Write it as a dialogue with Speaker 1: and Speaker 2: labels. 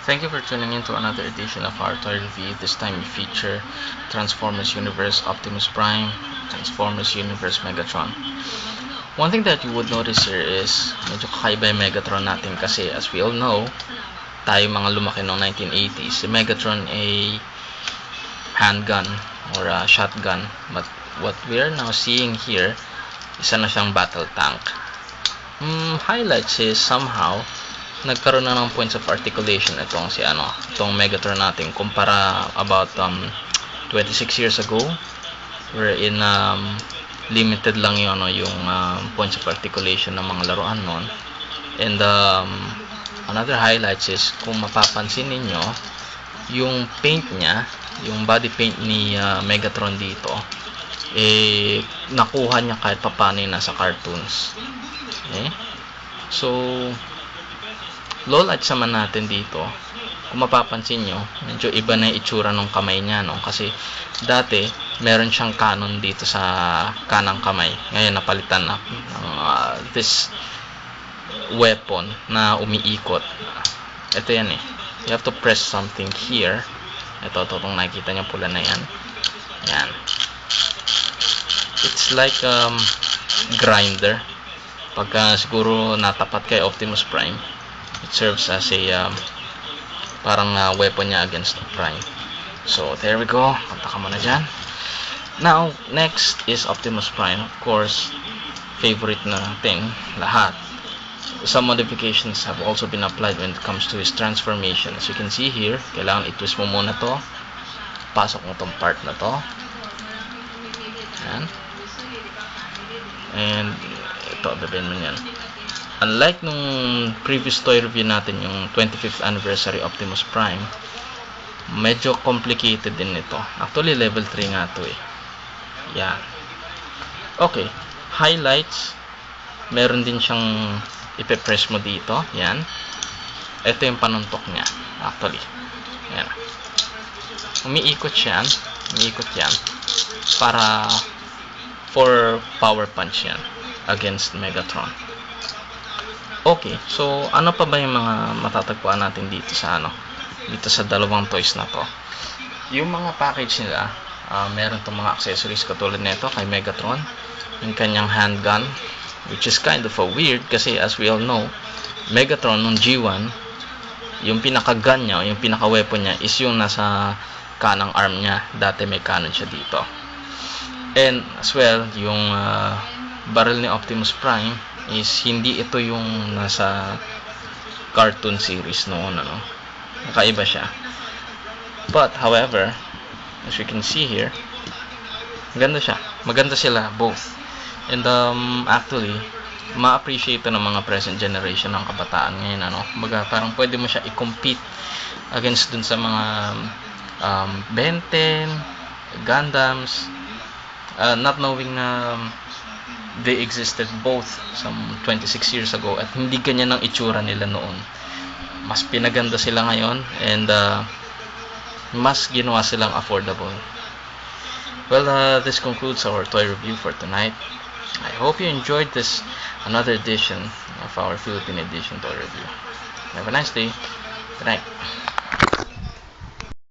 Speaker 1: Thank you for tuning in to another edition of our toy review. This time we feature Transformers Universe Optimus Prime, Transformers Universe Megatron. One thing that you would notice here is medyo kakaiba yung Megatron natin kasi as we all know, tayo mga lumaki noong 1980s, si Megatron ay handgun or a shotgun. But what we are now seeing here, isa na siyang battle tank. Hmm, highlights is somehow nagkaroon na ng points of articulation itong si ano, itong Megatron natin kumpara about um 26 years ago wherein um, limited lang yung ano yung um, points of articulation ng mga laruan noon. And um, another highlights is kung mapapansin ninyo yung paint niya, yung body paint ni uh, Megatron dito eh nakuha niya kahit papaano yung nasa cartoons. Okay? So low light naman natin dito. Kung mapapansin nyo medyo iba na yung itsura ng kamay niya no? kasi dati meron siyang canon dito sa kanang kamay. Ngayon napalitan na. Uh, this weapon na umiikot. Ito yan eh. You have to press something here. Ito, ito itong nakikita nyo pula na yan. Yan. It's like um, grinder. Pagka siguro natapat kay Optimus Prime it serves as a um, parang uh, weapon niya against Prime. So there we go. Punta ka muna dyan. Now next is Optimus Prime. Of course favorite na thing lahat. Some modifications have also been applied when it comes to his transformation. As you can see here kailangan i-twist mo muna to. Pasok mo tong part na to. Yan and ito beben mo yan unlike nung previous toy review natin yung 25th anniversary Optimus Prime medyo complicated din ito. Actually level 3 nga to eh. Yan okay. Highlights. Meron din siyang ipe-press mo dito. Yan. Ito yung panuntok niya actually. Yan. Umiikot siya umiikot yan. Para for power punch yan against Megatron okay so ano pa ba yung mga matatagpuan natin dito sa ano dito sa dalawang toys na to? Yung mga package nila uh, meron tong mga accessories katulad nito kay Megatron yung kanyang handgun which is kind of a weird kasi as we all know Megatron nung G1 yung pinaka gun niya yung pinaka weapon niya is yung nasa kanang arm niya. Dati may cannon siya dito. And as well yung uh, barrel ni Optimus Prime is hindi ito yung nasa cartoon series noon ano. Nakaiba siya. But however as you can see here maganda siya. Maganda sila both. And um, actually ma-appreciate ng mga present generation ng kabataan ngayon ano. Baga parang pwede mo siya i-compete against dun sa mga um, Ben 10 Gundams uh, not knowing na um, they existed both some 26 years ago at hindi ganyan ang itsura nila noon. Mas pinaganda sila ngayon and uh, mas ginawa silang affordable. Well uh, this concludes our toy review for tonight. I hope you enjoyed this another edition of our Philippine edition toy review. Have a nice day. Good night